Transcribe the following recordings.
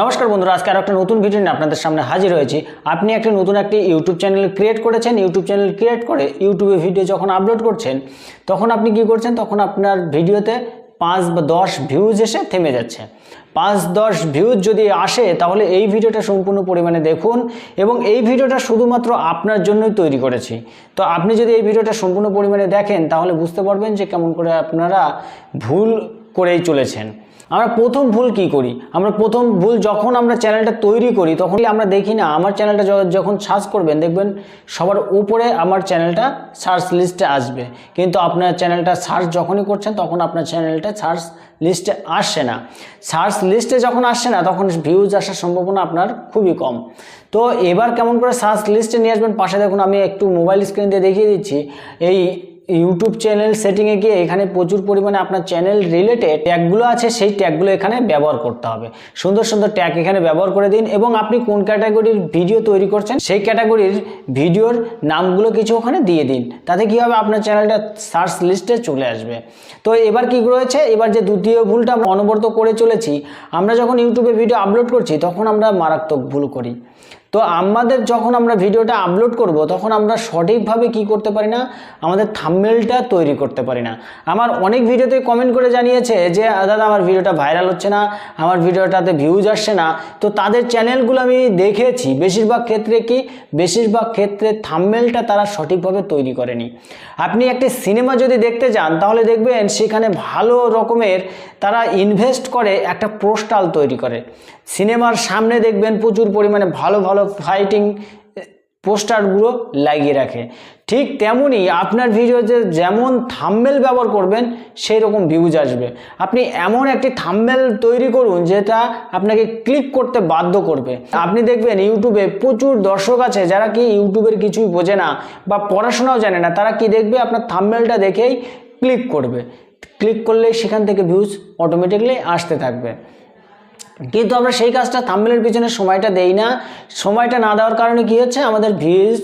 নমস্কার বন্ধুরা, আজকে আর একটা নতুন ভিডিও নিয়ে আপনাদের সামনে হাজির হয়েছি। আপনি একটা নতুন একটি ইউটিউব চ্যানেল ক্রিয়েট করেছেন। ইউটিউব চ্যানেল ক্রিয়েট করে ইউটিউবে ভিডিও যখন আপলোড করছেন, তখন আপনি কি করছেন? তখন আপনার ভিডিওতে পাঁচ বা দশ ভিউজ এসে থেমে যাচ্ছে। পাঁচ, দশ ভিউজ যদি আসে, তাহলে এই ভিডিওটা সম্পূর্ণ পরিমাণে দেখুন এবং এই ভিডিওটা শুধুমাত্র আপনার জন্যই তৈরি করেছি। তো আপনি যদি এই ভিডিওটা সম্পূর্ণ পরিমাণে দেখেন, তাহলে বুঝতে পারবেন যে কেমন করে আপনারা ভুল করেই চলেছেন। আমরা প্রথম ভুল কি করি? আমরা প্রথম ভুল যখন আমরা চ্যানেলটা তৈরি করি, তখনই আমরা দেখি না, আমার চ্যানেলটা যখন সার্চ করবেন, দেখবেন সবার উপরে আমার চ্যানেলটা সার্চ লিস্টে আসবে। কিন্তু আপনার চ্যানেলটা সার্চ যখনই করছেন, তখন আপনার চ্যানেলটা সার্চ লিস্টে আসছে না। সার্চ লিস্টে যখন আসছে না, তখন ভিউজ আসার সম্ভাবনা আপনার খুবই কম। তো এবার কেমন করে সার্চ লিস্টে নিয়ে আসবেন, পাশে দেখুন আমি একটু মোবাইল স্ক্রিন দিয়ে দেখিয়ে দিচ্ছি। এই ইউটিউব চ্যানেল সেটিংয়ে গিয়ে এখানে প্রচুর পরিমাণে আপনার চ্যানেল রিলেটেড ট্যাগগুলো আছে, সেই ট্যাগগুলো এখানে ব্যবহার করতে হবে। সুন্দর সুন্দর ট্যাগ এখানে ব্যবহার করে দিন এবং আপনি কোন ক্যাটাগরির ভিডিও তৈরি করছেন, সেই ক্যাটাগরির ভিডিওর নামগুলো কিছু ওখানে দিয়ে দিন। তাতে কী হবে? আপনার চ্যানেলটা সার্চ লিস্টে চলে আসবে। তো এবার কি রয়েছে? এবার যে দ্বিতীয় ভুলটা আমরা অনবরত করে চলেছি, আমরা যখন ইউটিউবে ভিডিও আপলোড করছি, তখন আমরা মারাত্মক ভুল করি। তো আমাদের যখন আমরা ভিডিওটা আপলোড করব, তখন আমরা সঠিকভাবে কি করতে পারি না? আমাদের থাম্বনেলটা তৈরি করতে পারি না। আমার অনেক ভিডিওতে কমেন্ট করে জানিয়েছে যে দাদা, আমার ভিডিওটা ভাইরাল হচ্ছে না, আমার ভিডিওটাতে ভিউজ আসছে না। তো তাদের চ্যানেলগুলো আমি দেখেছি। বেশিরভাগ ক্ষেত্রে কি? বেশিরভাগ ক্ষেত্রে থাম্বনেলটা তারা সঠিকভাবে তৈরি করেনি। আপনি একটি সিনেমা যদি দেখতে যান, তাহলে দেখবেন সেখানে ভালো রকমের তারা ইনভেস্ট করে একটা পোস্টাল তৈরি করে। সিনেমার সামনে দেখবেন প্রচুর পরিমাণে ভালো ভালো ফাইটিং পোস্টারগুলো লাগিয়ে রাখে। ঠিক তেমনই আপনার ভিডিওতে যেমন থাম্বেল ব্যবহার করবেন সেই রকম ভিউজ আসবে। আপনি এমন একটি থাম্বেল তৈরি করুন, যেটা আপনাকে ক্লিক করতে বাধ্য করবে। আপনি দেখবেন ইউটিউবে প্রচুর দর্শক আছে, যারা কি ইউটিউবের কিছুই বোঝে না বা পড়াশোনাও জানে না, তারা কি দেখবে? আপনার থাম্বেলটা দেখেই ক্লিক করবে। ক্লিক করলেই সেখান থেকে ভিউজ অটোমেটিকলি আসতে থাকবে। কিন্তু আমরা সেই কাজটা থাম্বেলের পিছনে সময়টা দেই না। সময়টা না দেওয়ার কারণে কি হচ্ছে? আমাদের ভিউজ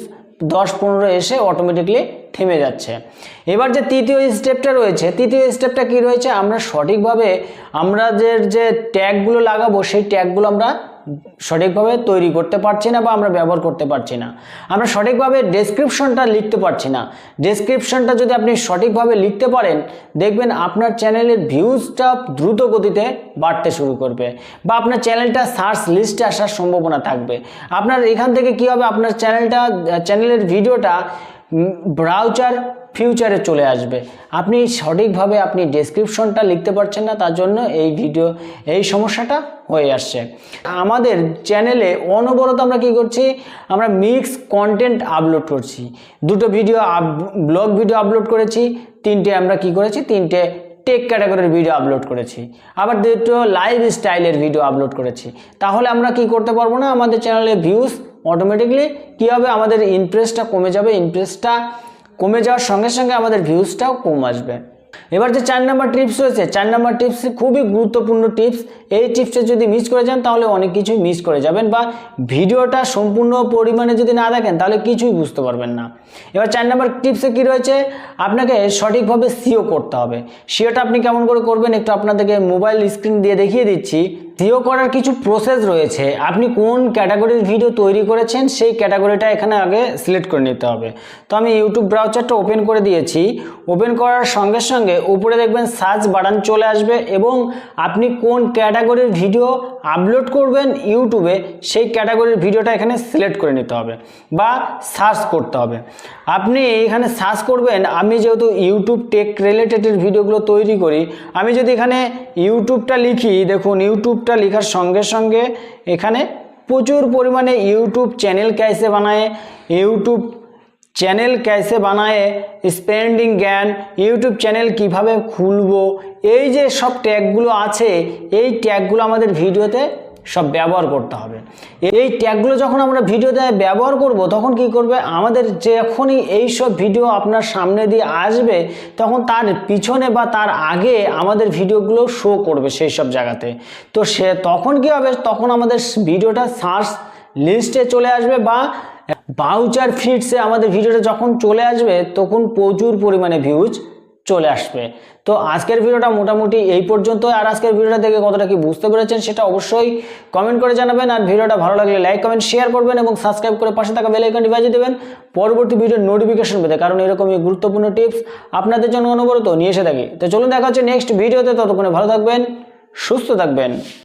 দশ পনেরো এসে অটোমেটিকলি থেমে যাচ্ছে। এবার যে তৃতীয় স্টেপটা রয়েছে, তৃতীয় স্টেপটা কি রয়েছে? আমরা সঠিকভাবে আমরা যে ট্যাগগুলো লাগাবো, সেই ট্যাগগুলো আমরা সঠিকভাবে তৈরি করতে পারছি না বা আমরা ব্যবহার করতে পারছি না। আমরা সঠিকভাবে ডেসক্রিপশনটা লিখতে পারছি না। ডেসক্রিপশনটা যদি আপনি সঠিকভাবে লিখতে পারেন, দেখবেন আপনার চ্যানেলের ভিউজটা দ্রুত গতিতে বাড়তে শুরু করবে বা আপনার চ্যানেলটা সার্চ লিস্টে আসার সম্ভাবনা থাকবে। আপনার এখান থেকে কি হবে? আপনার চ্যানেলটা চ্যানেলের ভিডিওটা ব্রাউচার ফিউচারে চলে আসবে। আপনি সঠিকভাবে আপনি ডেসক্রিপশনটা লিখতে পারছেন না, তার জন্য এই ভিডিও এই সমস্যাটা হয়ে আসছে। আমাদের চ্যানেলে অনবরত আমরা কি করছি, আমরা মিক্স কন্টেন্ট আপলোড করছি। দুটো ভিডিও ব্লগ ভিডিও আপলোড করেছি, তিনটে আমরা কি করেছি, তিনটে টেক ক্যাটাগরির ভিডিও আপলোড করেছি। আবার দুটো লাইফ স্টাইলের ভিডিও আপলোড করেছি। তাহলে আমরা কি করতে পারব না, আমাদের চ্যানেলে ভিউজ অটোমেটিকলি কী হবে, আমাদের ইন্টারেস্টটা কমে যাবে ইন্টারেস্টটা কমে যাওয়ার সঙ্গে সঙ্গে আমাদের ভিউজটাও কম আসবে। এবার যে চার নাম্বার টিপস রয়েছে, চার নাম্বার টিপস খুবই গুরুত্বপূর্ণ টিপস এই টিপসটা যদি মিস করে যান, তাহলে অনেক কিছুই মিস করে যাবেন বা ভিডিওটা সম্পূর্ণ পরিমাণে যদি না দেখেন, তাহলে কিছুই বুঝতে পারবেন না। এবার চার নাম্বার টিপসে কি রয়েছে? আপনাকে সঠিকভাবে সিও করতে হবে। সিওটা আপনি কেমন করে করবেন, একটু আপনাদেরকে মোবাইল স্ক্রিন দিয়ে দেখিয়ে দিচ্ছি। সিও করার কিছু প্রসেস রয়েছে। আপনি কোন ক্যাটাগরির ভিডিও তৈরি করেছেন, সেই ক্যাটাগরিটা এখানে আগে সিলেক্ট করে নিতে হবে। তো আমি ইউটিউব ব্রাউজারটা ওপেন করে দিয়েছি। ওপেন করার সঙ্গে সঙ্গে উপরে দেখবেন সার্চ বাটন চলে আসবে এবং আপনি কোন ক্যাটাগরির ভিডিও আপলোড করবেন ইউটিউবে সেই ক্যাটাগরির ভিডিওটা এখানে সিলেক্ট করে নিতে হবে বা সার্চ করতে হবে। আপনি এখানে সার্চ করবেন, আমি যেহেতু ইউটিউব টেক রিলেটেডের ভিডিওগুলো তৈরি করি, আমি যদি এখানে ইউটিউবটা লিখি, দেখুন ইউটিউবটা লেখার সঙ্গে সঙ্গে এখানে প্রচুর পরিমাণে ইউটিউব চ্যানেল ক্যাসে বানায় ইউটিউব চ্যানেল ক্যাসে বানায় স্পেন্ডিং জ্ঞান ইউটিউব চ্যানেল কীভাবে খুলবো, এই যে সব ট্যাগগুলো আছে, এই ট্যাগগুলো আমাদের ভিডিওতে সব ব্যবহার করতে হবে। এই ট্যাগগুলো যখন আমরা ভিডিওতে ব্যবহার করব, তখন কি করবে? আমাদের যখনই এই সব ভিডিও আপনার সামনে দিয়ে আসবে, তখন তার পিছনে বা তার আগে আমাদের ভিডিওগুলো শো করবে সেই সব জায়গাতে। তো সে তখন কি হবে? তখন আমাদের ভিডিওটা সার্চ লিস্টে চলে আসবে বা বাউচার ফিডসে আমাদের ভিডিওটা যখন চলে আসবে, তখন প্রচুর পরিমাণে ভিউজ চলে আসবে। তো আজকের ভিডিওটা মোটামুটি এই পর্যন্ত আর আজকের ভিডিওটা দেখে কতটা কি বুঝতে পেরেছেন সেটা অবশ্যই কমেন্ট করে জানাবেন। আর ভিডিওটা ভালো লাগলে লাইক কমেন্ট শেয়ার করবেন এবং সাবস্ক্রাইব করে পাশে থাকা বেল আইকনটি বাজিয়ে দেবেন। পরবর্তী ভিডিওর নোটিফিকেশন পেতে। কারণ এরকমই গুরুত্বপূর্ণ টিপস আপনাদের জন্য অনবরত নিয়ে এসে থাকি। তো চলুন দেখা হচ্ছে নেক্সট ভিডিওতে ততক্ষণে ভালো থাকবেন, সুস্থ থাকবেন।